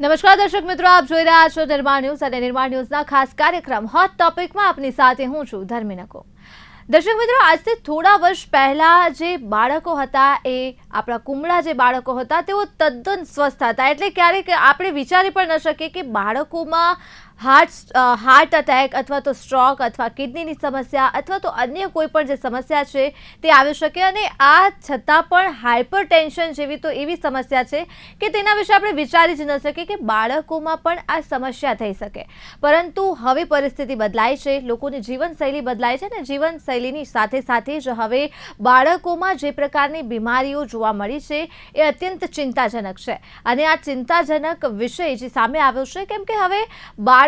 નમસ્કાર દર્શક મિત્રો, આપ જોઈ રહ્યા છો નિર્માણ ન્યૂઝ અને નિર્માણ ન્યૂઝના ખાસ કાર્યક્રમ હોટ ટોપિકમાં આપની સાથે હું છું ધર્મિનકો દર્શક મિત્રો, આજથી થોડા વર્ષ પહેલા જે બાળકો હતા, એ આપણા કુમળા જે બાળકો હતા, તેઓ તદ્દન સ્વસ્થ હતા. એટલે ક્યારેક આપણે વિચારી પણ ન શકીએ કે બાળકોમાં હાર્ટ હાર્ટ અટેક અથવા તો સ્ટ્રોક અથવા કિડનીની સમસ્યા અથવા તો અન્ય કોઈ પણ જે સમસ્યા છે તે આવી શકે અને આ છતાં પણ હાઇપર ટેન્શન જેવી તો એવી સમસ્યા છે કે તેના વિશે આપણે વિચારી જ ન શકીએ કે બાળકોમાં પણ આ સમસ્યા થઈ શકે. પરંતુ હવે પરિસ્થિતિ બદલાય છે, લોકોની જીવનશૈલી બદલાય છે અને જીવનશૈલીની સાથે સાથે જ હવે બાળકોમાં જે પ્રકારની બીમારીઓ જોવા મળી છે એ અત્યંત ચિંતાજનક છે. અને આ ચિંતાજનક વિષય જે સામે આવ્યો છે, કેમ કે હવે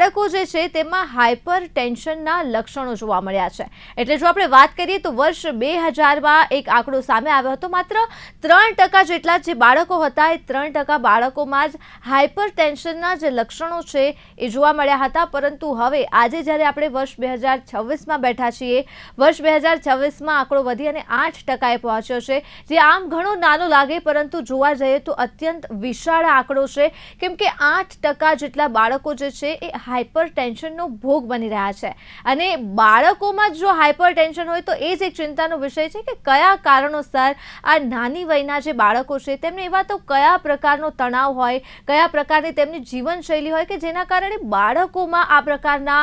બાળકો જે છે તેમાં હાઇપર ટેન્શનના લક્ષણો જોવા મળ્યા છે. એટલે જો આપણે વાત કરીએ તો વર્ષ બે હજારમાં એક આંકડો સામે આવ્યો હતો. માત્ર ત્રણ ટકા જેટલા જે બાળકો હતા એ ત્રણ ટકા બાળકોમાં જ હાઇપર ટેન્શનના જે લક્ષણો છે એ જોવા મળ્યા હતા. પરંતુ હવે આજે જ્યારે આપણે વર્ષ બે હજાર છવ્વીસમાં બેઠા છીએ, વર્ષ બે હજાર છવ્વીસમાં આંકડો વધી અને આઠ ટકાએ પહોંચ્યો છે, જે આમ ઘણો નાનો લાગે, પરંતુ જોવા જઈએ તો અત્યંત વિશાળ આંકડો છે. કેમ કે આઠ ટકા જેટલા બાળકો જે છે એ હાઇપર ટેન્શનનો ભોગ બની રહ્યા છે. અને બાળકોમાં જો હાઇપર ટેન્શન હોય તો એ જ એક ચિંતાનો વિષય છે કે કયા કારણોસર આ નાની વયના જે બાળકો છે તેમને એવા તો કયા પ્રકારનો તણાવ હોય, કયા પ્રકારની તેમની જીવનશૈલી હોય કે જેના કારણે બાળકોમાં આ પ્રકારના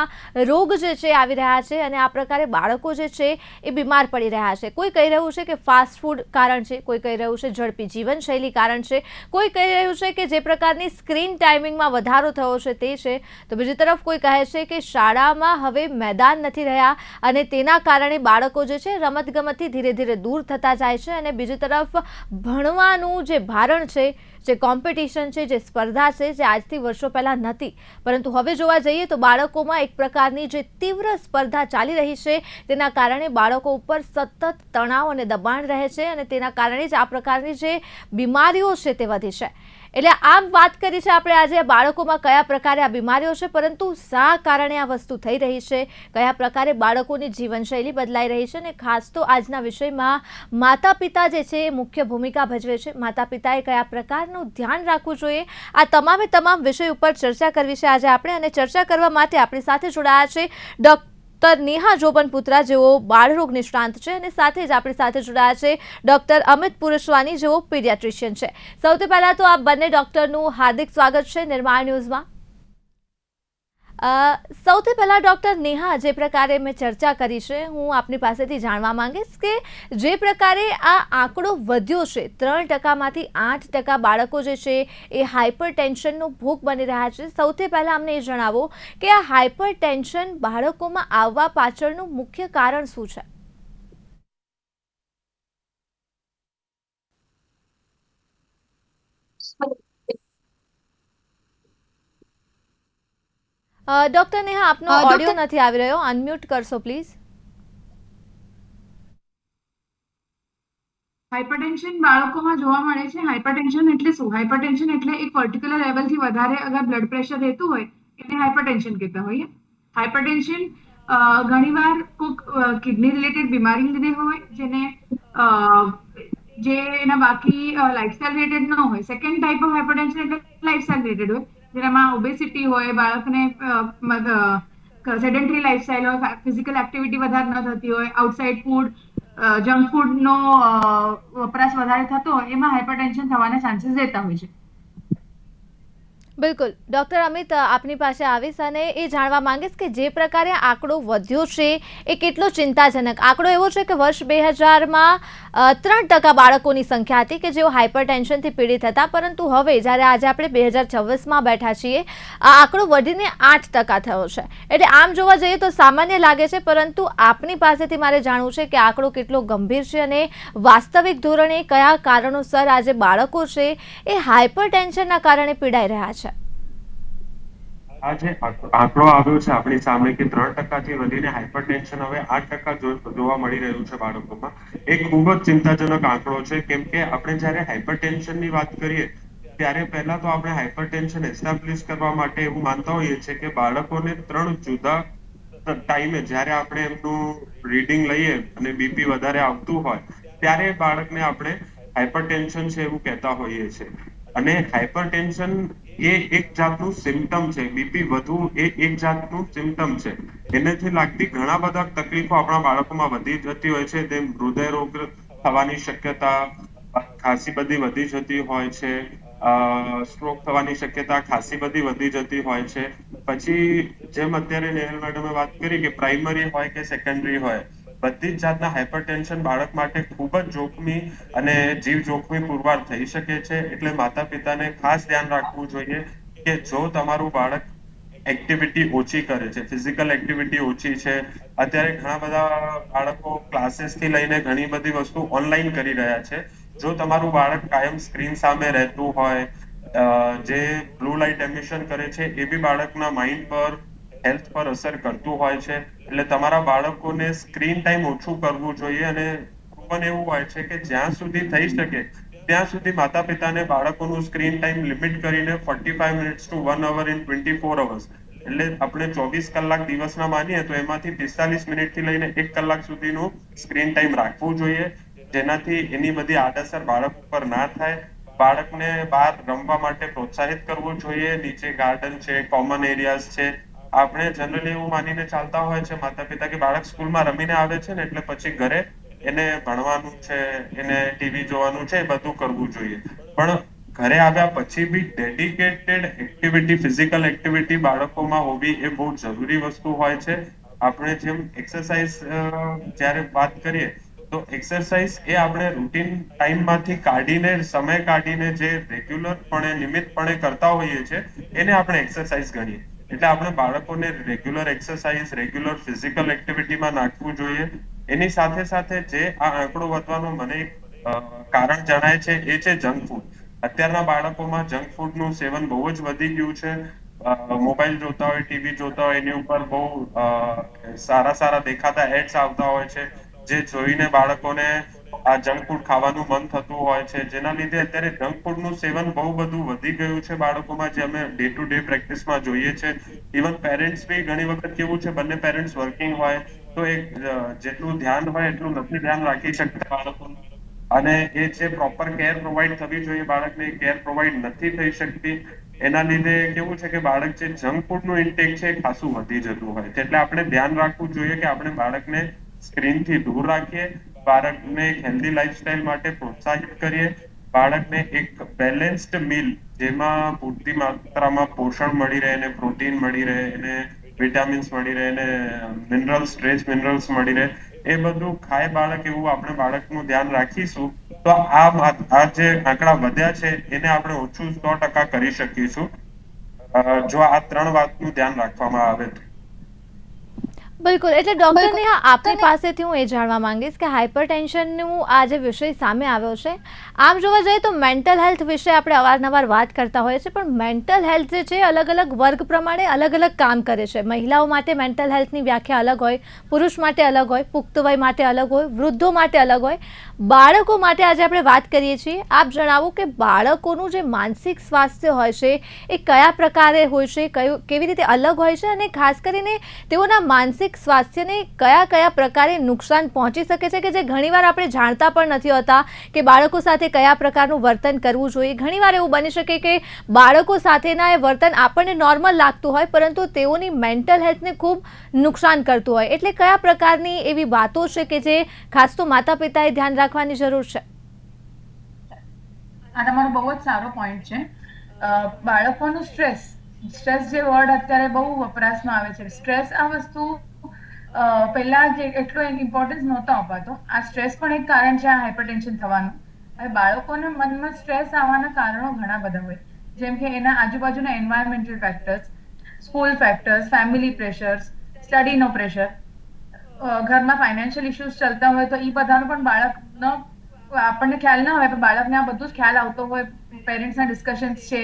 રોગ જે છે આવી રહ્યા છે અને આ પ્રકારે બાળકો જે છે એ બીમાર પડી રહ્યા છે. કોઈ કહી રહ્યું છે કે ફાસ્ટ ફૂડ કારણ છે, કોઈ કહી રહ્યું છે ઝડપી જીવનશૈલી કારણ છે, કોઈ કહી રહ્યું છે કે જે પ્રકારની સ્ક્રીન ટાઈમિંગમાં વધારો થયો છે તે છે. તો બીજી તરફ કોઈ કહે છે કે શાળામાં હવે મેદાન નથી રહ્યા અને તેના કારણે બાળકો જે છે રમતગમતથી ધીરે ધીરે દૂર થતા જાય છે અને બીજી તરફ ભણવાનું જે ભારણ છે જે કોમ્પિટિશન છે, જે સ્પર્ધા છે, જે આજથી વર્ષો પહેલાં નથી પરંતુ હવે જોવા જઈએ તો બાળકોમાં એક પ્રકારની જે તીવ્ર સ્પર્ધા ચાલી રહી છે, તેના કારણે બાળકો ઉપર સતત તણાવ અને દબાણ રહે છે અને તેના કારણે જ આ પ્રકારની જે બીમારીઓ છે તે વધી છે. એટલે આમ વાત કરી છે આપણે આજે બાળકોમાં કયા પ્રકારે આ બીમારીઓ છે, પરંતુ શા કારણે આ વસ્તુ થઈ રહી છે, કયા પ્રકારે બાળકોની જીવનશૈલી બદલાઈ રહી છે અને ખાસ તો આજના વિષયમાં માતા પિતા જે છે એ મુખ્ય ભૂમિકા ભજવે છે. માતા પિતાએ કયા પ્રકારનું ધ્યાન રાખવું જોઈએ. આ તમામે તમામ વિષય ઉપર ચર્ચા કરવી છે આજે આપણે અને ચર્ચા કરવા માટે આપણી સાથે જોડાયા છે ડોક્ટર નેહા જોબન પુત્રા જેઓ બાળરોગ નિષ્ણાંત છે અને સાથે જ આપણી સાથે જોડાયા છે ડોક્ટર અમિત પુરુષવાની જેઓ પીડિયાટ્રિશિયન છે. સૌથી પહેલાં તો આ બંને ડોક્ટરનું હાર્દિક સ્વાગત છે નિર્માણ ન્યૂઝમાં. સૌથી પહેલા ડૉક્ટર નેહા જે પ્રકારે મેં ચર્ચા કરી છે, હું આપની પાસેથી જાણવા માંગીશ કે જે પ્રકારે આ આંકડો વધ્યો છે, ત્રણ ટકામાંથી આઠ ટકા બાળકો જે છે એ હાઇપર ટેન્શનનો ભોગ બની રહ્યા છે. સૌથી પહેલાં અમને એ જણાવો કે આ હાઇપર ટેન્શન બાળકોમાં આવવા પાછળનું મુખ્ય કારણ શું છે? ડોક્ટર નેહા આપનો ઓડિયો નથી આવી રહ્યો. અનમ્યુટ કરશો પ્લીઝ હાઇપરટેન્શન બાળકોમાં જોવા મળે છે. હાઇપરટેન્શન એટલે શું? હાઇપરટેન્શન એટલે એક પર્ટિક્યુલર લેવલથી વધારે અગર બ્લડ પ્રેશર રહેતું હોય એને હાઇપરટેન્શન કહેતા હોઈએ. હાઇપરટેન્શન ઘણીવાર કોઈક કિડની રિલેટેડ બીમારી લીધે હોય જેને જે એના બાકી લાઇફસ્ટાઇલ રિલેટેડ ન હોય. સેકન્ડ ટાઈપ ઓફ હાઇપરટેન્શન એટલે લાઇફસ્ટાઇલ રિલેટેડ હોય. જેનામાં ઓબેસિટી હોય, બાળકને સેડેન્ટરી લાઈફસ્ટાઈલ હોય ફિઝિકલ એક્ટિવિટી વધારે ન થતી હોય આઉટસાઇડ ફૂડ જંક ફૂડનો વપરાશ વધારે થતો હોય, એમાં હાઇપરટેન્શન થવાના ચાન્સીસ રહેતા હોય છે. બિલકુલ. ડોક્ટર અમિત આપની પાસે આવીશ અને એ જાણવા માંગીશ કે જે પ્રકારે આંકડો વધ્યો છે, એ કેટલો ચિંતાજનક. આંકડો એવો છે કે વર્ષ બે હજારમાં ત્રણ ટકા બાળકોની સંખ્યા હતી કે જેઓ હાઇપર ટેન્શનથી પીડિત હતા. પરંતુ હવે જ્યારે આજે આપણે બે હજાર છવ્વીસમાં બેઠા છીએ, આ આંકડો વધીને આઠ ટકા થયો છે. એટલે આમ જોવા જઈએ તો સામાન્ય લાગે છે, પરંતુ આપની પાસેથી મારે જાણવું છે કે આંકડો કેટલો ગંભીર છે અને વાસ્તવિક ધોરણે કયા કારણોસર આજે બાળકો છે, એ હાઇપર કારણે પીડાઈ રહ્યા છે. આ જે આંકડો આવ્યો છે આપણી સામે કે ત્રણ ટકાથી વધીને હાઇપરટેન્શન હવે આઠ ટકા જોવા મળી રહ્યું છે બાળકોમાં. એ ખૂબ જ ચિંતાજનક આંકડો છે. કેમ કે આપણે જ્યારે હાઇપરટેન્શનની વાત કરીએ, ત્યારે પહેલા તો આપણે હાઇપરટેન્શન એસ્ટાબ્લિશ કરવા માટે એવું માનતા હોઈએ છીએ કે બાળકોને ત્રણ જુદા ટાઈમે જ્યારે આપણે એમનું રીડિંગ લઈએ અને બીપી વધારે આવતું હોય, ત્યારે બાળકને આપણે હાઇપરટેન્શન છે એવું કહેતા હોઈએ છીએ. અને હાઇપરટેન્શન એ એક જાતનું સિમ્ટમ છે. બીપી વધુ એ એક જાતનું સિમ્ટમ છે. એનાથી લાગતી ઘણા બધા તકલીફો આપણા બાળકોમાં વધી જતી હોય છે. તેમ હૃદય રોગ થવાની શક્યતા, ખાસી બધી વધી જતી હોય છે. સ્ટ્રોક થવાની શક્યતા, ખાસી બધી વધી જતી હોય છે. પછી જેમ અત્યારે નેહલ મેડમે વાત કરી કે પ્રાઇમરી હોય કે સેકન્ડરી હોય બધી જ જાતના હાઇપરટેન્શન બાળક માટે ખૂબ જ જોખમી અને જીવ જોખમી પુરવાર થઈ શકે છે. એટલે માતા પિતાને ખાસ ધ્યાન રાખવું જોઈએ કે જો તમારું બાળક એક્ટિવિટી ઓછી કરે છે ફિઝિકલ એક્ટિવિટી ઓછી છે, અત્યારે ઘણા બધા બાળકો ક્લાસીસથી લઈને ઘણી બધી વસ્તુ ઓનલાઈન કરી રહ્યા છે. જો તમારું બાળક કાયમ સ્ક્રીન સામે રહેતું હોય જે બ્લુ લાઇટ એમિશન કરે છે, એ બી બાળકના માઇન્ડ પર હેલ્થ પર અસર કરતું હોય છે. એટલે તમારા બાળકોને સ્ક્રીન ટાઈમ ઓછું કરવું જોઈએ અને પણ એવું હોય છે કે જ્યાં સુધી થઈ શકે, ત્યાં સુધી માતા પિતાને બાળકોનું સ્ક્રીન ટાઈમ લિમિટ કરીને forty five minutes to one hour in twenty four hours એટલે આપણે ચોવીસ કલાક દિવસના માનીએ તો એમાંથી પિસ્તાલીસ મિનિટથી લઈને એક કલાક સુધીનું સ્ક્રીન ટાઈમ રાખવું જોઈએ. જેનાથી એની બધી આડઅસર બાળક ઉપર ના થાય. બાળકને બહાર રમવા માટે પ્રોત્સાહિત કરવું જોઈએ. નીચે ગાર્ડન છે કોમન એરિયાઝ છે. આપણે જનરલી એવું માનીને ચાલતા હોય છે માતા પિતા કે બાળક સ્કૂલમાં રમીને આવે છે ને એટલે પછી ઘરે એને ભણવાનું છે, એને ટીવી જોવાનું છે, એ બધું કરવું જોઈએ. પણ ઘરે આવ્યા પછી બી ડેડિકેટેડ એક્ટિવિટી ફિઝિકલ એક્ટિવિટી બાળકોમાં હોવી એ બહુ જરૂરી વસ્તુ હોય છે. આપણે જેમ એક્સરસાઇઝ જ્યારે વાત કરીએ તો એક્સરસાઇઝ એ આપણે રૂટીન ટાઈમમાંથી કાઢીને, સમય કાઢીને જે રેગ્યુલરપણે નિયમિતપણે કરતા હોઈએ છીએ, એને આપણે એક્સરસાઇઝ ગણીએ. એટલે આપણે બાળકોને રેગ્યુલર એક્સરસાઇઝ રેગ્યુલર ફિઝિકલ એક્ટિવિટીમાં નાખવું જોઈએ. એની સાથે સાથે જે આ આંકડો વધવાનો મને કારણ જણાય છે, એ છે જંક ફૂડ અત્યારના બાળકોમાં જંક ફૂડનું સેવન બહુ જ વધી ગયું છે. મોબાઈલ જોતા હોય ટીવી જોતા હોય, એની ઉપર બહુ સારા સારા દેખાતા એડ્સ આવતા હોય છે, જે જોઈને બાળકોને આ જંક ફૂડ ખાવાનું મન થતું હોય છે. જેના લીધે અત્યારે જંક ફૂડનું સેવન બહુ બધું વધી ગયું છે બાળકોમાં, જે અમે ડે ટુ ડે પ્રેક્ટિસમાં જોઈએ છે. ઇવન પેરેન્ટ્સ બી ઘણી વખત કેવું છે, બંને પેરેન્ટ્સ વર્કિંગ હોય, તો એક જેટલું ધ્યાન હોય એટલું નથી ધ્યાન રાખી શકતા બાળકોનું. અને એ જે પ્રોપર કેર પ્રોવાઈડ થવી જોઈએ બાળકને કેર પ્રોવાઈડ નથી થઈ શકતી. એના લીધે કેવું છે કે બાળક જે જંક ફૂડનું ઇન્ટેક છે એ ખાસું વધી જતું હોય છે. એટલે આપણે ધ્યાન રાખવું જોઈએ કે આપણે બાળકને સ્ક્રીનથી દૂર રાખીએ. બાળકને હેલ્ધી લાઈફસ્ટાઈલ માટે પ્રોત્સાહિત કરીએ. બાળકને એક બેલેન્સ્ડ મીલ જેમાં પૂરતી માત્રામાં પોષણ મળી રહે અને પ્રોટીન મળી રહે અને વિટામિન્સ મળી રહે અને મિનરલ્સ સ્ટ્રેચ મિનરલ્સ મળી રહે. એ બધું ખાય બાળક એવું આપણે બાળકનું ધ્યાન રાખીશું, તો આ આ જે આંકડા વધ્યા છે, એને આપણે ઓછું સો ટકા કરી શકીશું. જો આ ત્રણ વાતનું ધ્યાન રાખવામાં આવે તો. બિલકુલ. એટલે ડોક્ટર નેહા આપની પાસેથી હું એ જાણવા માંગીશ કે હાઇપરટેન્શનનું આ જે વિષય સામે આવ્યો છે આમ જોવા જઈએ તો મેન્ટલ હેલ્થ વિશે આપણે અવારનવાર વાત કરતા હોઈએ છીએ પણ મેન્ટલ હેલ્થ જે છે અલગ અલગ વર્ગ પ્રમાણે અલગ અલગ કામ કરે છે. મહિલાઓ માટે મેન્ટલ હેલ્થની વ્યાખ્યા અલગ હોય પુરુષ માટે અલગ હોય પુખ્ત વય માટે અલગ હોય વૃદ્ધો માટે અલગ હોય બાળકો માટે આજે આપણે વાત કરીએ છીએ. આપ જણાવો કે બાળકોનું જે માનસિક સ્વાસ્થ્ય હોય છે એ કયા પ્રકારે હોય છે કયું કેવી રીતે અલગ હોય છે અને ખાસ કરીને તેઓના માનસિક માનસિક સ્વાસ્થ્યને કયા કયા પ્રકારે નુકસાન પહોંચી શકે છે કે જે ઘણીવાર આપણે જાણતા પણ નથી હોતા કે બાળકો સાથે કયા પ્રકારનું વર્તન કરવું જોઈએ? ઘણીવાર એવું બની શકે કે બાળકો સાથેના એ વર્તન આપણને નોર્મલ લાગતું હોય, પરંતુ તેઓની મેન્ટલ હેલ્થને ખૂબ નુકસાન કરતું હોય. એટલે કયા પ્રકારની એવી વાતો છે કે જે ખાસ તો માતા પિતાએ ધ્યાન રાખવાની જરૂર છે? આ તમારો બહુ જ સારો પોઈન્ટ છે. બાળકોનું સ્ટ્રેસ સ્ટ્રેસ જે વર્ડ અત્યારે બહુ વપરાશમાં આવે છે. સ્ટ્રેસ આ વસ્તુ પહેલા જે એટલો ઇમ્પોર્ટન્સ નહોતો અપાતો. આ સ્ટ્રેસ પણ એક કારણ છે, આ હાઇપરટેન્શન થવાનું. હવે બાળકોના મનમાં સ્ટ્રેસ આવવાના કારણો ઘણા બધા હોય. જેમ કે એના આજુબાજુના environmental factors school factors family pressures સ્ટડીનો pressure ઘરમાં ફાઇનાન્શિયલ ઇશ્યુઝ ચાલતા હોય તો એ બધાનો પણ બાળકનો આપણને ખ્યાલ ના હોય, પણ બાળકને આ બધું જ ખ્યાલ આવતો હોય. પેરેન્ટ્સના ડિસ્કશન્સ છે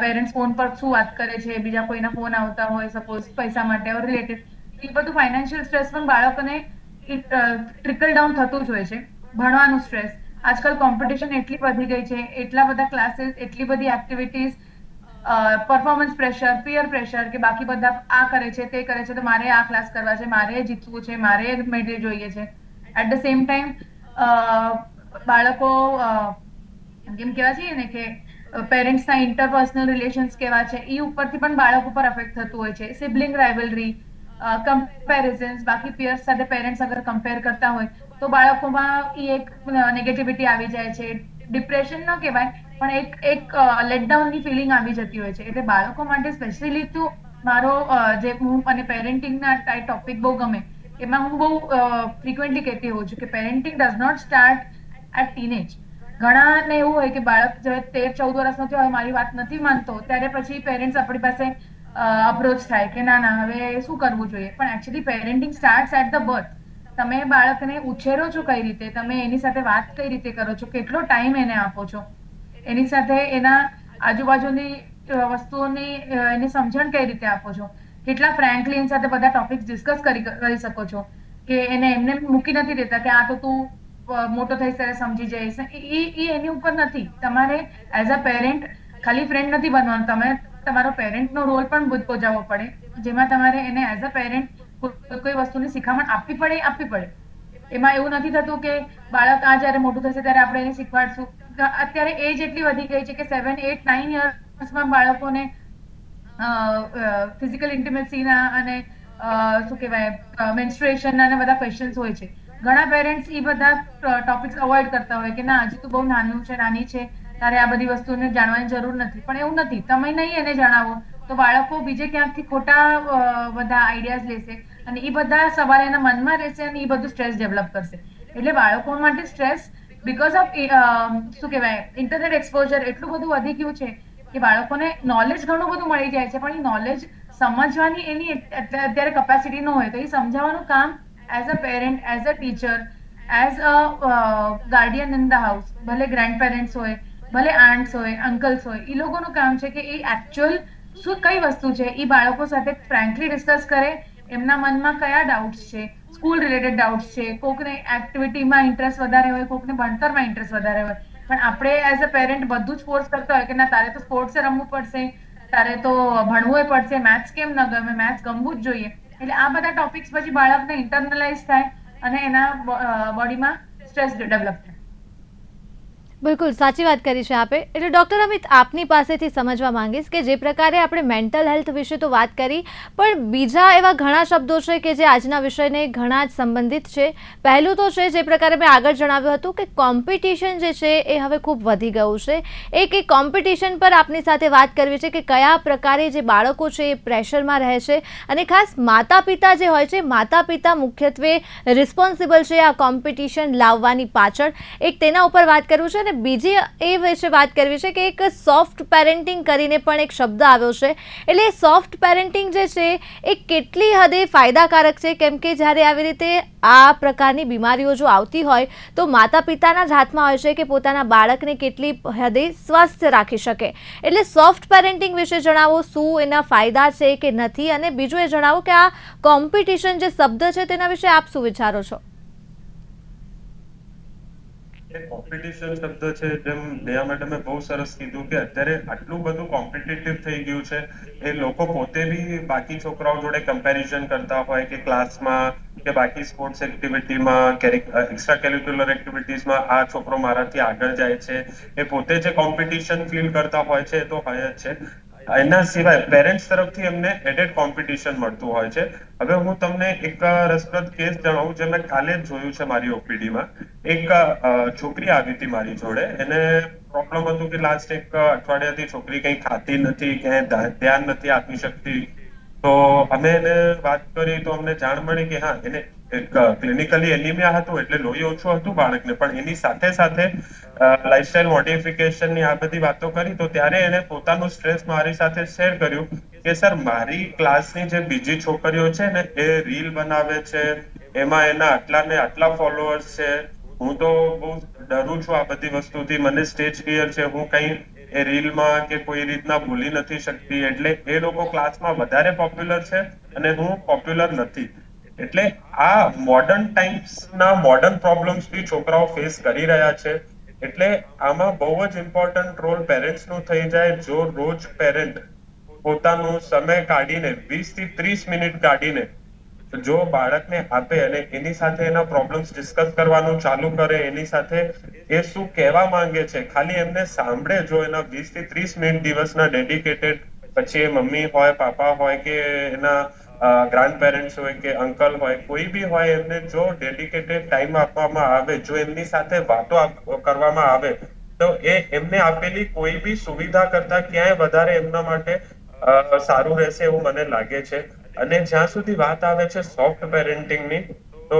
પેરેન્ટ્સ ફોન પર શું વાત કરે છે, બીજા કોઈના ફોન આવતા હોય સપોઝ પૈસા માટે રિલેટેડ એ બધું ફાઇનાન્શિયલ સ્ટ્રેસ પણ બાળકોને ટ્રિકલ ડાઉન થતું જ હોય છે. ભણવાનું સ્ટ્રેસ આજકાલ કોમ્પિટિશન એટલી વધી ગઈ છે, એટલા બધા ક્લાસીસ એટલી બધી activities performance pressure peer pressure કે બાકી બધા આ કરે છે, તે કરે છે, તો મારે આ ક્લાસ કરવા છે, મારે જીતવું છે, મારે મેડલ જોઈએ છે. એટ ધ સેમ ટાઈમ બાળકો એમ કહેવા છીએ ને કે પેરેન્ટ્સના ઇન્ટરપર્સનલ રિલેશન્સ કેવા છે એ ઉપરથી પણ બાળક ઉપર અફેક્ટ થતું હોય છે. સિબ્લિંગ રાઇવલરી કમ્પેરિઝન્સ બાકી પિયર્સ સાથે પેરેન્ટ્સ અગર કમ્પેર કરતા હોય તો બાળકોમાં એ એક નેગેટિવિટી આવી જાય છે. ડિપ્રેશન ન કહેવાય, પણ એક એક લેટડાઉનની ફિલિંગ આવી જતી હોય છે. એટલે બાળકો માટે સ્પેશિયલી તો મારો જે હું અને પેરેન્ટિંગના ટોપિક બહુ ગમે, એમાં હું બહુ ફ્રિકવન્ટલી કહેતી હોઉં છું કે parenting does not start at teenage ઘણાને એવું હોય કે બાળક જ્યારે તેર, ચૌદ વર્ષનો થયો હોય, મારી વાત નથી માનતો, ત્યારે પછી પેરેન્ટ્સ આપણી પાસે અપ્રોચ થાય કે ના ના, હવે શું કરવું જોઈએ? પણ actually parenting start at the birth તમે બાળકને ઉછેરો છો કઈ રીતે? તમે એની સાથે વાત કઈ રીતે કરો છો? કેટલો ટાઈમ એને આપો છો? એની સાથે એના આજુબાજુની વસ્તુઓની એને સમજણ કઈ રીતે આપો છો? કેટલા ફ્રેન્કલી એની સાથે બધા ટોપિક્સ ડિસ્કસ કરી શકો છો? કે એને એમને મૂકી નથી દેતા કે આ તો તું મોટો થઈશ ત્યારે સમજી જઈશ. એ એ એની ઉપર નથી. તમારે એઝ અ પેરેન્ટ ખાલી ફ્રેન્ડ નથી બનવાનું. તમે તમારો પેરેન્ટનો રોલ પણ બુજ- બજાવવો પડે. જેમાં તમારે એને એઝ અ પેરેન્ટ કોઈ વસ્તુની શિખામણ આપવી પડે આપવી પડે. એમાં એવું નથી થતું કે બાળક આ જ્યારે મોટું થશે ત્યારે આપણે એને શીખવાડશું. અત્યારે એજ એટલી વધી ગઈ છે કે સેવન એટ નાઇન યર્સમાં બાળકોને ફિઝિકલ ઇન્ટિમેસીના અને શું કહેવાય મેન્સ્ટ્રેશનના અને બધા ક્વેશ્ચન્સ હોય છે. ઘણા પેરેન્ટ્સ એ બધા ટોપિક્સ અવોઇડ કરતા હોય કે ના, હજી તો બહુ નાનું છે, નાની છે. તારે આ બધી વસ્તુને જાણવાની જરૂર નથી. પણ એવું નથી. તમે નહીં એને જણાવો. તો બાળકો બીજે ક્યાંકથી ખોટા બધા આઈડિયાઝ લેશે અને એ બધા સવાલ એના મનમાં રહેશે અને એ બધું સ્ટ્રેસ ડેવલપ કરશે. એટલે બાળકો માટે સ્ટ્રેસ બીકોઝ ઓફ શું કહેવાય ઇન્ટરનેટ એક્સપોઝર એટલું બધું વધી ગયું છે કે બાળકોને નોલેજ ઘણું બધું મળી જાય છે. પણ એ નોલેજ સમજવાની એની અત્યારે કેપેસિટી ન હોય. તો એ સમજાવવાનું કામ as a parent as a teacher as a guardian in the house ભલે ગ્રેન્ડ પેરેન્ટ્સ હોય ભલે આન્ટ્સ હોય અંકલ્સ હોય એ લોકોનું કામ છે કે એ એકચ્યુઅલ શું, કઈ વસ્તુ છે એ બાળકો સાથે ફ્રેન્કલી ડિસ્કસ કરે, એમના મનમાં કયા ડાઉટ્સ છે સ્કૂલ રિલેટેડ ડાઉટ્સ છે, કોકને એક્ટિવિટીમાં ઇન્ટરેસ્ટ વધારે હોય, કોકને ભણતરમાં ઇન્ટરેસ્ટ વધારે હોય. પણ આપણે એઝ અ પેરેન્ટ બધું જ ફોર્સ કરતા હોય કે ના, તારે તો સ્પોર્ટ્સ રમવું પડશે, તારે તો ભણવું પડશે મેથ્સ કેમ ન ગમે મેથ્સ ગમવું જ જોઈએ. એટલે આ બધા ટોપિક્સ પછી બાળકને ઇન્ટરનલાઇઝ થાય અને એના બોડીમાં સ્ટ્રેસ ડેવલપ થાય. બિલકુલ, સાચી વાત કરી છે આપે. એટલે ડૉક્ટર અમિત, આપની પાસેથી સમજવા માંગીશ કે જે પ્રકારે આપણે મેન્ટલ હેલ્થ વિશે તો વાત કરી, પણ બીજા એવા ઘણા શબ્દો છે કે જે આજના વિષયને ઘણા જ સંબંધિત છે. પહેલું તો છે, જે પ્રકારે મેં આગળ જણાવ્યું હતું કે કોમ્પિટિશન જે છે એ હવે ખૂબ વધી ગયું છે. એક એક કોમ્પિટિશન પર આપની સાથે વાત કરવી છે કે કયા પ્રકારે જે બાળકો છે એ પ્રેશરમાં રહે છે અને ખાસ માતા પિતા જે હોય છે માતા પિતા મુખ્યત્વે રિસ્પોન્સિબલ છે આ કોમ્પિટિશન લાવવાની પાછળ. એક તેના ઉપર વાત કરવું છે અને બીજી એ વિશે વાત કરવી છે કે એક સોફ્ટ પેરેન્ટિંગ કરીને પણ એક શબ્દ આવ્યો છે. એટલે સોફ્ટ પેરેન્ટિંગ જે છે, એ કેટલી હદે ફાયદાકારક છે? કેમ કે જ્યારે આવી રીતે આ પ્રકારની બીમારીઓ જો આવતી હોય, તો માતા પિતાના જ હાથમાં હોય છે કે પોતાના બાળકને કેટલી હદે સ્વસ્થ રાખી શકે. એટલે સોફ્ટ પેરેન્ટિંગ વિશે જણાવો, શું એના ફાયદા છે કે નથી? અને બીજું એ જણાવો કે આ કોમ્પિટિશન જે શબ્દ છે, તેના વિશે આપ શું વિચારો છો? કોમ્પિટિશન શબ્દ છે જેમ દયા મેડમે બહુ સરસ કીધું કે અત્યારે આટલું બધું કોમ્પિટિટિવ થઈ ગયું છે, એ લોકો પોતે બી બાકી છોકરાઓ જોડે કમ્પેરિઝન કરતા હોય કે ક્લાસમાં કે બાકી સ્પોર્ટ્સ એક્ટિવિટીમાં એક્સ્ટ્રા કેરિક્યુલર એક્ટિવિટીઝમાં આ છોકરો મારાથી આગળ જાય છે. એ પોતે જે કોમ્પિટિશન ફીલ કરતા હોય છે એ તો હોય જ છે. એના સિવાય પેરેન્ટ્સ તરફથી એમને એડેડ કોમ્પિટિશન મળતું હોય છે. હવે હું તમને એક રસપ્રદ કેસ જણાવું જે મેં કાલે જ જોયું છે મારી ઓપીડીમાં. એક છોકરી આવી હતી મારી જોડે. એને પ્રોબ્લેમ હતું કે લાસ્ટ એક અઠવાડિયાથી છોકરી કંઈ ખાતી નથી, ક્યાંય ધ્યાન નથી આપી શકતી. તો અમે એને વાત કરી તો અમને જાણ મળી કે હા, એને ક્લિનિકલી એનિમિયા હતું એટલે લોહી ઓછું હતું બાળકને. પણ એની સાથે સાથે લાઇફસ્ટાઇલ મોડિફિકેશનની આ બધી વાતો કરી, તો ત્યારે એને પોતાનું સ્ટ્રેસ મારી સાથે શેર કર્યું કે, સર, મારી ક્લાસની જે બીજી છોકરીઓ છે ને, એ રીલ બનાવે છે, એમાં એના આટલા ને આટલા ફોલોઅર્સ છે. હું તો બહુ ડરું છું આ બધી વસ્તુથી. મને સ્ટેજ ફિયર છે. હું કઈ એ રીલમાં કે કોઈ રીતના બોલી નથી શકતી. એટલે એ લોકો ક્લાસમાં વધારે પોપ્યુલર છે અને હું પોપ્યુલર નથી. એટલે આ મોડર્ન ટાઈમ્સના મોડર્ન પ્રોબ્લેમ્સ બી છોકરાઓ ફેસ કરી રહ્યા છે. એટલે આમાં બહુ જ ઇમ્પોર્ટન્ટ રોલ પેરેન્ટ્સનું થઈ જાય. જો રોજ પેરેન્ટ પોતાનો સમય કાઢીને વીસથી ત્રીસ મિનિટ કાઢીને જો બાળકને આપે અને એની સાથે એના પ્રોબ્લેમ્સ ડિસ્કસ કરવાનું ચાલુ કરે, એની સાથે એ શું કહેવા માંગે છે, ખાલી એમને સાંભળે જો એના વીસથી ત્રીસ મિનિટ દિવસના ડેડિકેટેડ પછી એ મમ્મી હોય, પાપા હોય કે એના ગ્રાન્ડ પેરેન્ટ્સ હોય કે અંકલ હોય, કોઈ બી હોય, એમને જો ડેડિકેટેડ ટાઈમ આપવામાં આવે, જો એમની સાથે વાતો કરવામાં આવે, તો એ એમને આપેલી કોઈ બી સુવિધા કરતા ક્યાંય વધારે એમના માટે સારું રહેશે એવું મને લાગે છે. અને જ્યાં સુધી વાત આવે છે સોફ્ટ પેરેન્ટિંગની તો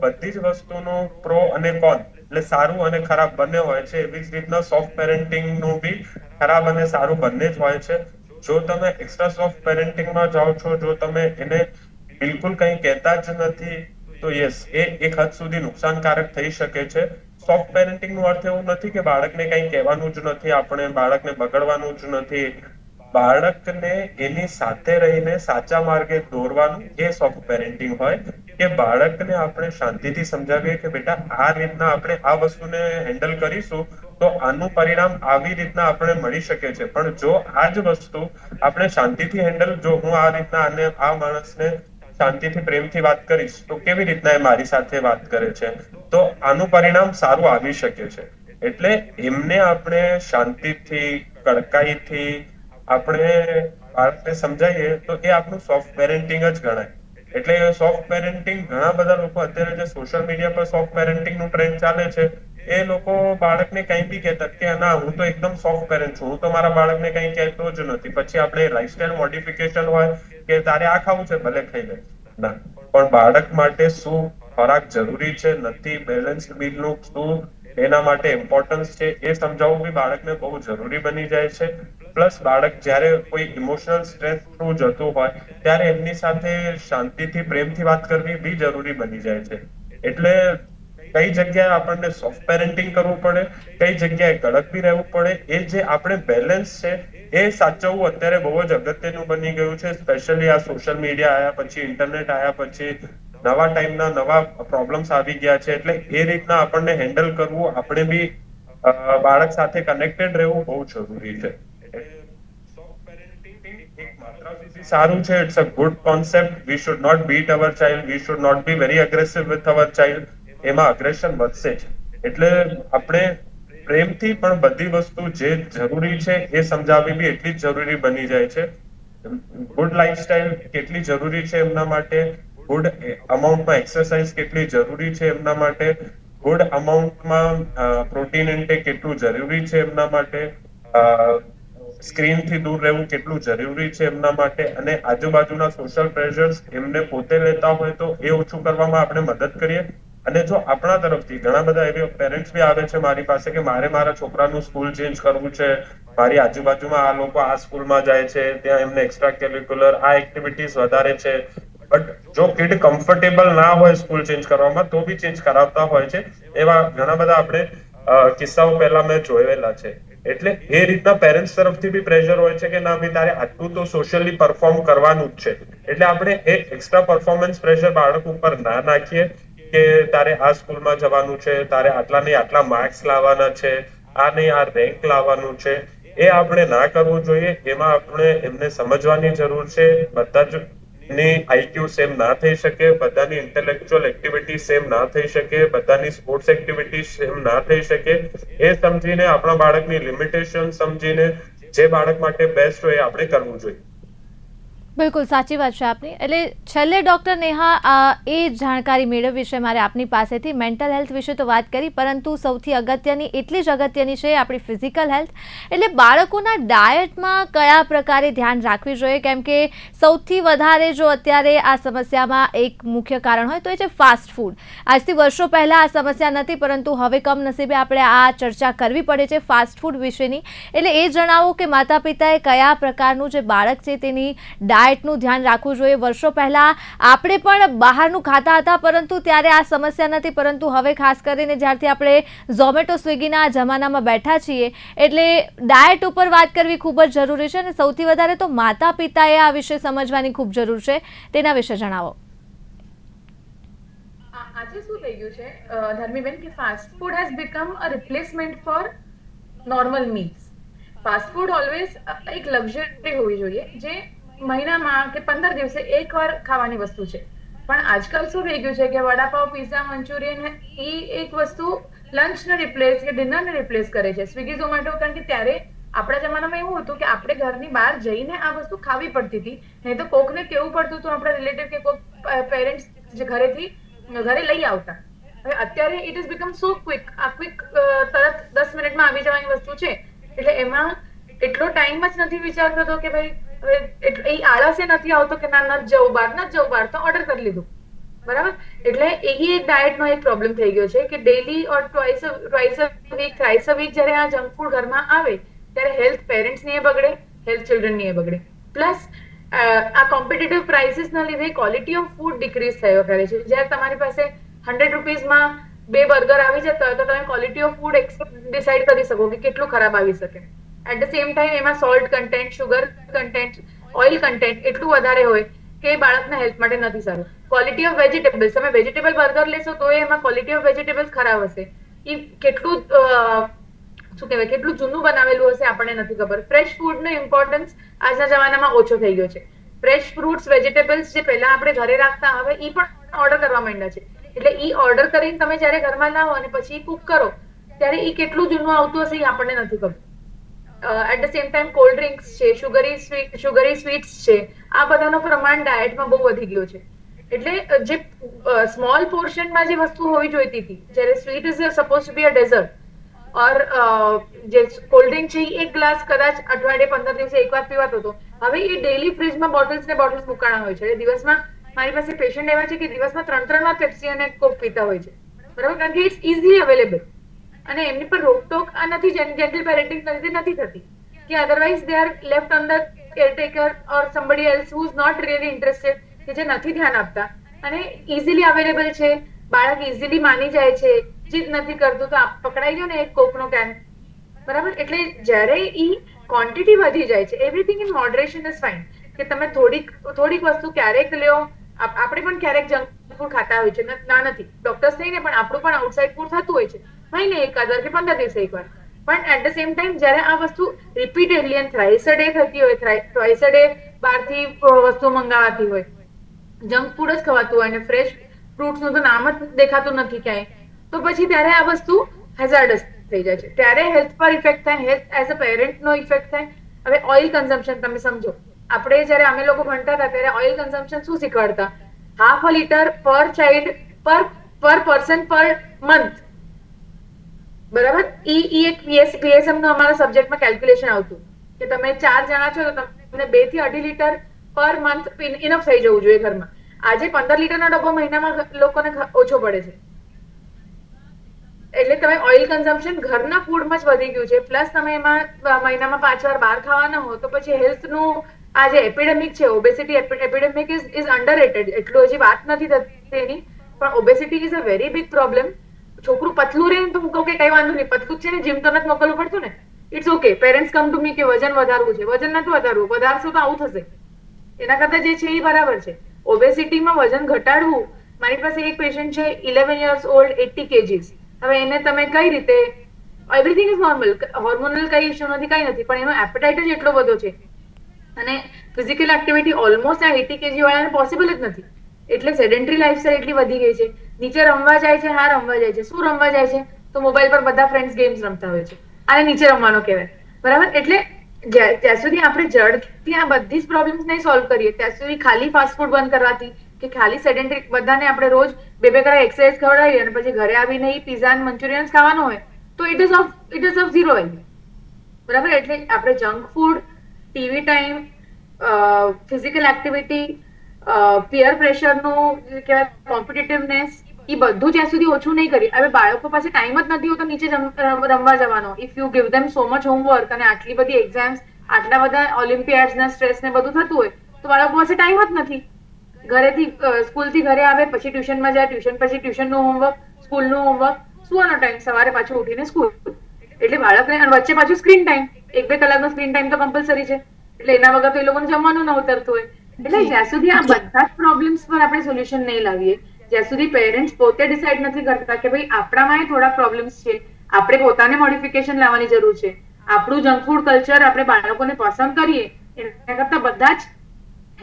બધી જ વસ્તુનું પ્રો અને કોન એટલે સારું અને ખરાબ બંને હોય છે. એવી જ રીતના સોફ્ટ પેરેન્ટિંગનું બી ખરાબ અને સારું બંને જ હોય છે. જો તમે એક્સ્ટ્રા સોફ્ટ પેરેન્ટિંગમાં જાઓ છો, જો તમે એને બિલકુલ કંઈ કહેતા જ નથી, તો યસ એ એક હદ સુધી નુકસાનકારક થઈ શકે છે. સોફ્ટ પેરેન્ટિંગનું અર્થ એવું નથી કે બાળકને કંઈ કહેવાનું જ નથી, આપણે બાળકને બગડવાનું જ નથી. બાળકને એની સાથે રહીને સાચા માર્ગે દોરવાનું એ સોફ્ટ પેરેન્ટિંગ હોય. કે બાળકને આપણે શાંતિથી સમજાવીએ કે બેટા, આ રીતના આપણે આ વસ્તુને હેન્ડલ કરીશું તો આનું પરિણામ આવી રીતના આપણે મળી શકે છે. પણ જો આ જ વસ્તુ આપણે શાંતિથી હેન્ડલ જો હું આ રીતના આને આ માણસને શાંતિથી પ્રેમથી વાત કરીશ, તો કેવી રીતના એ મારી સાથે વાત કરે છે? તો આનું પરિણામ સારું આવી શકે છે. એટલે એમને આપણે શાંતિથી, કડકાઈથી આપણે બાળકને સમજાવીએ તો એ આપણું સોફ્ટ પેરેન્ટિંગ જ ગણાય. એટલે સોફ્ટ પેરેન્ટિંગ ઘણા બધા લોકો અત્યારે જે સોશિયલ મીડિયા પર સોફ્ટ પેરેન્ટિંગનું ટ્રેન્ડ ચાલે છે, એ લોકો બાળકને કંઈ બી કહેતા કે, ના, હું તો એકદમ સોફ્ટ પેરેન્ટ છું. હું તો મારા બાળકને કંઈ કહેતો જ નથી. પછી આપણે લાઈફસ્ટાઈલ મોડિફિકેશન હોય કે તારે આ ખાવું છે, ભલે ખાઈ લે. ના. પણ બાળક માટે શું ખોરાક જરૂરી છે, નથી બેલેન્સનું શું, એના માટે ઇમ્પોર્ટન્સ છે, એ સમજાવવું બી બાળકને બહુ જરૂરી બની જાય છે. પ્લસ બાળક જ્યારે કોઈ ઇમોશનલ સ્ટ્રેસ થ્રુ જતું હોય, ત્યારે એમની સાથે શાંતિથી, પ્રેમથી વાત કરવી બી જરૂરી બની જાય છે. એટલે કઈ જગ્યાએ આપણને સોફ્ટ પેરેન્ટિંગ કરવું પડે, કઈ જગ્યાએ કડક બી રહેવું પડે, એ જે આપણે બેલેન્સ છે, એ સાચવવું અત્યારે બહુ જ અગત્યનું બની ગયું છે. સ્પેશિયલી આ સોશિયલ મીડિયા આવ્યા પછી ઇન્ટરનેટ આવ્યા પછી, નવા ટાઈમના નવા પ્રોબ્લેમ્સ આવી ગયા છે. એટલે એ રીતના આપણને હેન્ડલ કરવું, આપણે બી બાળક સાથે કનેક્ટેડ રહેવું બહુ જરૂરી છે. સારું છે it's a good concept we should not beat our child we should not be very aggressive with our child એમાં અગ્રેશન વધશે જ. એટલે આપણે પ્રેમથી પણ બધી વસ્તુ જે જરૂરી છે એ સમજાવવી બી એટલી જ જરૂરી બની જાય છે. ગુડ લાઈફસ્ટાઈલ કેટલી જરૂરી છે એમના માટે? ગુડ અમાઉન્ટમાં એક્સરસાઇઝ કેટલી જરૂરી છે એમના માટે? ગુડ અમાઉન્ટમાં પ્રોટીન ઇન્ટેક કેટલું જરૂરી છે એમના માટે? સ્ક્રીનથી દૂર રહેવું કેટલું જરૂરી છે એમના માટે અને આજુબાજુના સોશિયલ પ્રેશર્સ એમને પોતે લેતા હોય તો એ ઓછું કરવામાં આપણે મદદ કરીએ. અને જો આપણા તરફથી ઘણા બધા એવી પેરેન્ટ્સ બી આવે છે મારી પાસે કે મારે મારા છોકરાનું સ્કૂલ ચેન્જ કરવું છે, મારી આજુબાજુમાં આ લોકો આ સ્કૂલમાં જાય છે, ત્યાં એમને એક્સ્ટ્રા કેરિક્યુલર આ એક્ટિવિટીઝ વધારે છે. બટ જો કિડ કમ્ફર્ટેબલ ના હોય સ્કૂલ ચેન્જ કરવામાં, તો બી ચેન્જ કરાવતા હોય છે. એવા ઘણા બધા આપણે કિસ્સાઓ પહેલા મેં જોયેલા છે. એટલે એ રીતના પેરેન્ટ્સ તરફથી બી પ્રેશર હોય છે કે ના ભાઈ, તારે આટલું તો સોશિયલી પરફોર્મ કરવાનું જ છે. એટલે આપણે એ એક્સ્ટ્રા પરફોર્મન્સ પ્રેશર બાળક ઉપર ના નાખીએ કે તારે આ સ્કૂલમાં જવાનું છે, તારે આટલા નહીં, આટલા માર્ક્સ લાવવાના છે, આ નહીં, આ રેન્ક લાવવાનું છે. એ આપણે ના કરવું જોઈએ, એમાં આપણે એમને સમજવાની જરૂર છે, બધા જ ની આઈક્યુ સેમ ના થઈ શકે, બધાની ઇન્ટેલેક્ચ્યુઅલ એક્ટિવિટી સેમ ના થઈ શકે, બધાની સ્પોર્ટ્સ એક્ટિવિટી સેમ ના થઈ શકે. એ સમજીને આપણા બાળકની લિમિટેશન સમજીને જે બાળક માટે બેસ્ટ હોય આપણે કરવું જોઈએ. બિલકુલ, સાચી વાત છે આપની. એટલે છેલ્લે ડૉક્ટર નેહા એ જાણકારી મેળવવી છે મારે આપની પાસેથી. મેન્ટલ હેલ્થ વિશે તો વાત કરી, પરંતુ સૌથી અગત્યની, એટલી જ અગત્યની છે આપણી ફિઝિકલ હેલ્થ એટલે બાળકોના ડાયટમાં કયા પ્રકારે ધ્યાન રાખવી જોઈએ? કેમ કે સૌથી વધારે જો અત્યારે આ સમસ્યામાં એક મુખ્ય કારણ હોય, તો એ છે ફાસ્ટ ફૂડ આજથી વર્ષો પહેલાં આ સમસ્યા નથી પરંતુ હવે કમનસીબે આપણે આ ચર્ચા કરવી પડે છે ફાસ્ટ ફૂડ વિશેની. એટલે એ જણાવો કે માતા પિતાએ કયા પ્રકારનું જે બાળક છે તેની ડાયટનું ધ્યાન રાખવું જોઈએ. વર્ષો પહેલાં આપણે પણ બહારનું ખાતા હતા, પરંતુ ત્યારે આ સમસ્યા નથી. પરંતુ હવે ખાસ કરીને જ્યારથી આપણે ઝોમેટો, સ્વિગીના જમાનામાં બેઠા છીએ, એટલે ડાયટ ઉપર વાત કરવી ખૂબ જ જરૂરી છે અને સૌથી વધારે તો માતા પિતાએ આ વિશે સમજવાની ખૂબ જરૂર છે. તેના વિશે જણાવો. આજે શું થઈ ગયું છે? ધર્મીબેન, કે fast food has become a replacement for normal meals fast food always એક લક્ઝરી હોવી જોઈએ, જે મહિનામાં કે પંદર દિવસે એકવાર ખાવાની વસ્તુ છે. પણ આજકાલ શું થઈ ગયું છે કે વડાપાવ પીઝા મંચુરિયન એ એક વસ્તુ લંચને રિપ્લેસ કે ડિનરને રિપ્લેસ કરે છે. સ્વિગી ઝોમેટો કારણ કે ત્યારે આપણા જમાનામાં એવું હતું કે આપણે ઘરની બહાર જઈને આ વસ્તુ ખાવી પડતી હતી. નહીં તો કોકને કેવું પડતું હતું આપણા રિલેટિવ કે કોક પેરેન્ટ્સ જે ઘરેથી, ઘરે લઈ આવતા. હવે અત્યારે it is become so quick આ ક્વિક તરત દસ મિનિટમાં આવી જવાની વસ્તુ છે. એટલે એમાં એટલો ટાઈમ જ નથી વિચાર થતો કે ભાઈ એ આળસે નથી આવતો કે ના, ન જવું બહાર, ન જવું બહાર, તો ઓર્ડર કરી લીધું. બરાબર? એટલે એ એક ડાયટનો એક પ્રોબ્લેમ થઈ ગયો છે કે daily or twice twice a week thrice a week જ્યારે આ જંક ફૂડ ઘરમાં આવે, ત્યારે હેલ્થ પેરેન્ટ્સની એ બગડે હેલ્થ ચિલ્ડ્રનની એ બગડે. પ્લસ આ કોમ્પિટિટિવ પ્રાઇસીસના લીધે ક્વોલિટી ઓફ ફૂડ ડિક્રીઝ થયો કરે છે. જ્યારે તમારી પાસે હંડ્રેડ રૂપીઝમાં બે બર્ગર આવી જતા હોય તો તમે ક્વોલિટી ઓફ ફૂડ ડિસાઇડ કરી શકો કે કેટલું ખરાબ આવી શકે. એટ ધ સેમ ટાઈમ એમાં salt content sugar content oil content એટલું વધારે હોય કે બાળકના હેલ્થ માટે નથી સારું. ક્વોલિટી ઓફ વેજીટેબલ્સ તમે વેજીટેબલ બર્ગર લેશો તો એમાં ક્વોલિટી ઓફ વેજીટેબલ્સ ખરાબ હશે. એ કેટલું શું કહેવાય, કેટલું જૂનું બનાવેલું હશે આપણને નથી ખબર. ફ્રેશ ફૂડનો ઇમ્પોર્ટન્સ આજના જમાનામાં ઓછો થઈ ગયો છે. ફ્રેશ ફ્રૂટ્સ વેજીટેબલ્સ જે પહેલા આપણે ઘરે રાખતા હવે એ પણ ઓર્ડર કરવા માંડ્યા છે. એટલે એ ઓર્ડર કરીને તમે જ્યારે ઘરમાં લાવો અને પછી કુક કરો, ત્યારે એ કેટલું જૂનું આવતું હશે એ આપણને નથી ખબર. At the same time cold drinks છે શુગરી સ્વીટ શુગરી સ્વીટ્સ છે, આ બધાનો પ્રમાણ ડાયટમાં બહુ વધી ગયો છે. એટલે જે સ્મોલ પોર્શનમાં જે વસ્તુ હોવી જોઈતી હતી, જ્યારે sweet is suppose to be a dessert or જે કોલ્ડ ડ્રિંક છે એક ગ્લાસ કદાચ અઠવાડિયે પંદર દિવસે એકવાર પીવાતો હતો. હવે એ ડેલી ફ્રીજમાં બોટલ્સ ને બોટલ્સ મુકાણા હોય છે. એટલે દિવસમાં મારી પાસે પેશન્ટ એવા છે કે દિવસમાં ત્રણ ત્રણ વાર પેપ્સી અને કોક પીતા હોય છે. બરાબર? કારણ કે ઇટ્સ ઇઝીલી અવેલેબલ અને એમની પર રોકટોક આ નથી જેન્ટલ પેરેન્ટિંગ નથી નથી થતી. કે otherwise they are left under caretaker or somebody else who is not really interested કે જે નથી ધ્યાન આપતા. અને ઇઝીલી અવેલેબલ છે, બાળક ઇઝીલી માની જાય છે જીત નથી કરતું, તો પકડાઈ ગયો ને એક કોકનો કેન બરાબર? એટલે જ્યારે ઈ ક્વોન્ટિટી વધી જાય છે everything in moderation is fine કે તમે થોડીક થોડીક વસ્તુ ક્યારેક લ્યો આપણે પણ ક્યારેક જંક ફૂડ ખાતા હોય છે. ના નથી. ડોક્ટર્સ થઈને પણ આપણું પણ આઉટસાઇડ ફૂડ થતું હોય છે. મહિને એકાદ વાર કે પંદર દિવસે એકવાર પણ એટ ધ સેમ ટાઈમ જ્યારે આ વસ્તુ રિપીટેડલી એન્ડ થ્રાઇસ ડે થતી હોય થ્રાઇસ ડે બહારથી વસ્તુ મંગાવાતી હોય જંક ફૂડ જ ખવાતું હોય અને ફ્રેશ ફ્રૂટ્સનું તો નામ જ દેખાતું નથી ક્યાંય, તો પછી ત્યારે આ વસ્તુ હેઝાર્ડસ થઈ જાય છે. ત્યારે હેલ્થ પર ઇફેક્ટ થાય હેલ્થ એઝ અ પેરેન્ટનો ઇફેક્ટ થાય. હવે ઓઇલ કન્ઝમ્પશન તમે સમજો. આપણે જ્યારે અમે લોકો ભણતા હતા, ત્યારે ઓઇલ કન્ઝમ્પશન શું શીખવાડતા? Half a litre per child per per person per month બરાબર? ઈ ઈ એક પીએસ પીએસએમનું અમારા સબ્જેક્ટમાં કેલ્ક્યુલેશન આવતું. કે તમે ચાર જણા છો તો તમને બેથી અઢી લીટર પર મંથ ઇનફ થઈ જવું જોઈએ ઘરમાં. આજે પંદર લીટરનો ડબ્બો મહિનામાં લોકોને ઓછો પડે છે. એટલે તમે ઓઇલ કન્ઝમ્પશન ઘરના ફૂડમાં જ વધી ગયું છે. પ્લસ તમે એમાં મહિનામાં પાંચ વાર બહાર ખાવાના હો તો પછી હેલ્થનું આ જે એપિડેમિક છે obesity epidemic is is under એટલું હજી વાત નથી થતી એની. પણ obesity is a very big problem છોકરું પતલું રહે તો હું કહું કે કઈ વાંધો નહીં, પતલું છે ને, જીમ તો નથી મોકલવું પડતું ને. It's okay parents come to me કે વજન વધારવું છે. વજન નથી વધારવું. વધારશું તો આવું થશે. એના કરતા જે છે એ બરાબર છે. ઓબેસિટીમાં વજન ઘટાડવું, મારી પાસે એક પેશન્ટ છે eleven years old eighty kgs હવે એને તમે કઈ રીતે એવરીથિંગ ઇઝ નોર્મલ હોર્મોનલ કઈ ઇશ્યુ નથી, કઈ નથી, પણ એનો એપેટાઇટ જ એટલો બધો છે. અને ફિઝિકલ એક્ટિવિટી ઓલમોસ્ટ આ એટી કેજી વાળાને પોસિબલ જ નથી. એટલે સેડેન્ટરી લાઈફસ્ટાઈલ એટલી વધી ગઈ છે. નીચે રમવા જાય છે, હા રમવા જાય છે. શું રમવા જાય છે? તો મોબાઈલ પર બધા ફ્રેન્ડ્સ ગેમ્સ રમતા હોય છે. આને નીચે રમવાનો કહેવાય. બરાબર? એટલે ત્યાં સુધી આપણે જડથી આ બધી જ પ્રોબ્લેમ્સ નહીં સોલ્વ કરીએ. ત્યાં સુધી ખાલી ફાસ્ટ ફૂડ બંધ કરવાથી કે ખાલી સેડેન્ટરી બધાને આપણે રોજ બે બે કલાક એક્સરસાઇઝ ખવડાવીએ અને પછી ઘરે આવીને પીઝા અને મંચુરિયન ખાવાનું હોય, તો it is of it is of zero બરાબર? એટલે આપણે junk food TV time physical activity peer પ્રેશરનું કહેવાય કોમ્પિટિટિવનેસ એ બધું જ્યાં સુધી ઓછું નહીં કરી હવે બાળકો પાસે ટાઈમ જ નથી હોતો નીચે રમવા જવાનો. If you give them so much homework અને આટલી બધી એક્ઝામ્સ આટલા બધા ઓલિમ્પિયાડ્સના સ્ટ્રેસ ને બધું થતું હોય તો બાળકો પાસે ટાઈમ જ નથી. ઘરેથી સ્કૂલથી ઘરે આવે પછી ટ્યુશનમાં જાય ટ્યુશન પછી ટ્યુશનનું હોમવર્ક સ્કૂલનું હોમવર્ક સુવાનો ટાઈમ સવારે પાછું ઉઠીને સ્કૂલ એટલે બાળકને અને વચ્ચે પાછું સ્ક્રીન ટાઈમ એક બે કલાકનો સ્ક્રીન ટાઈમ તો કમ્પલસરી છે. એટલે એના વગર તો એ લોકોને જમવાનું ન ઉતરતું હોય. એટલે જ્યાં સુધી આ બધા જ પ્રોબ્લેમ્સ પર આપણે સોલ્યુશન નહીં લાવીએ જ્યાં સુધી પેરેન્ટ્સ પોતે ડિસાઈડ નથી કરતા કે ભાઈ આપણામાં થોડા પ્રોબ્લેમ્સ છે. આપણે પોતાને મોડિફિકેશન લાવવાની જરૂર છે. આપણું જંક ફૂડ કલ્ચર આપણે બાળકોને પસંદ કરીએ એના કરતા બધા જ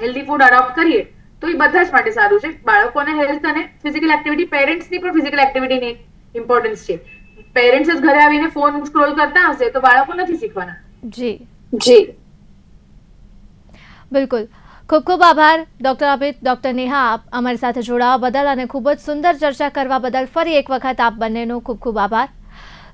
હેલ્ધી ફૂડ અડોપ્ટ કરીએ તો એ બધા જ માટે સારું છે. બાળકોને હેલ્થ અને ફિઝિકલ એક્ટિવિટી પેરેન્ટ્સની પણ ફિઝિકલ એક્ટિવિટીની ઇમ્પોર્ટન્સ છે. પેરેન્ટ્સ જ ઘરે આવીને ફોન સ્ક્રોલ કરતા હશે તો બાળકો નથી શીખવાના. જી. જી. બિલકુલ. ખૂબ ખૂબ આભાર. ડૉક્ટર અમિત ડૉક્ટર નેહા આપ અમારી સાથે જોડાવા બદલ અને ખૂબ જ સુંદર ચર્ચા કરવા બદલ ફરી એક વખત આપ બંનેનો ખૂબ ખૂબ આભાર.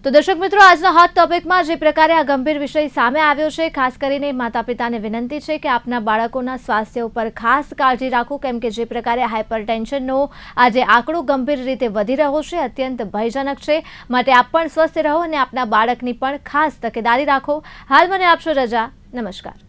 તો દર્શક મિત્રો, આજના હોટ ટોપિકમાં જે પ્રકારે આ ગંભીર વિષય સામે આવ્યો છે, ખાસ કરીને માતા પિતાને વિનંતી છે કે આપના બાળકોના સ્વાસ્થ્ય ઉપર ખાસ કાળજી રાખો, કેમ કે જે પ્રકારે હાઇપર ટેન્શનનો આજે આંકડો ગંભીર રીતે વધી રહ્યો છે, અત્યંત ભયજનક છે. માટે આપ પણ સ્વસ્થ રહો અને આપના બાળકની પણ ખાસ તકેદારી રાખો. હાલ મને આપશો રજા. નમસ્કાર.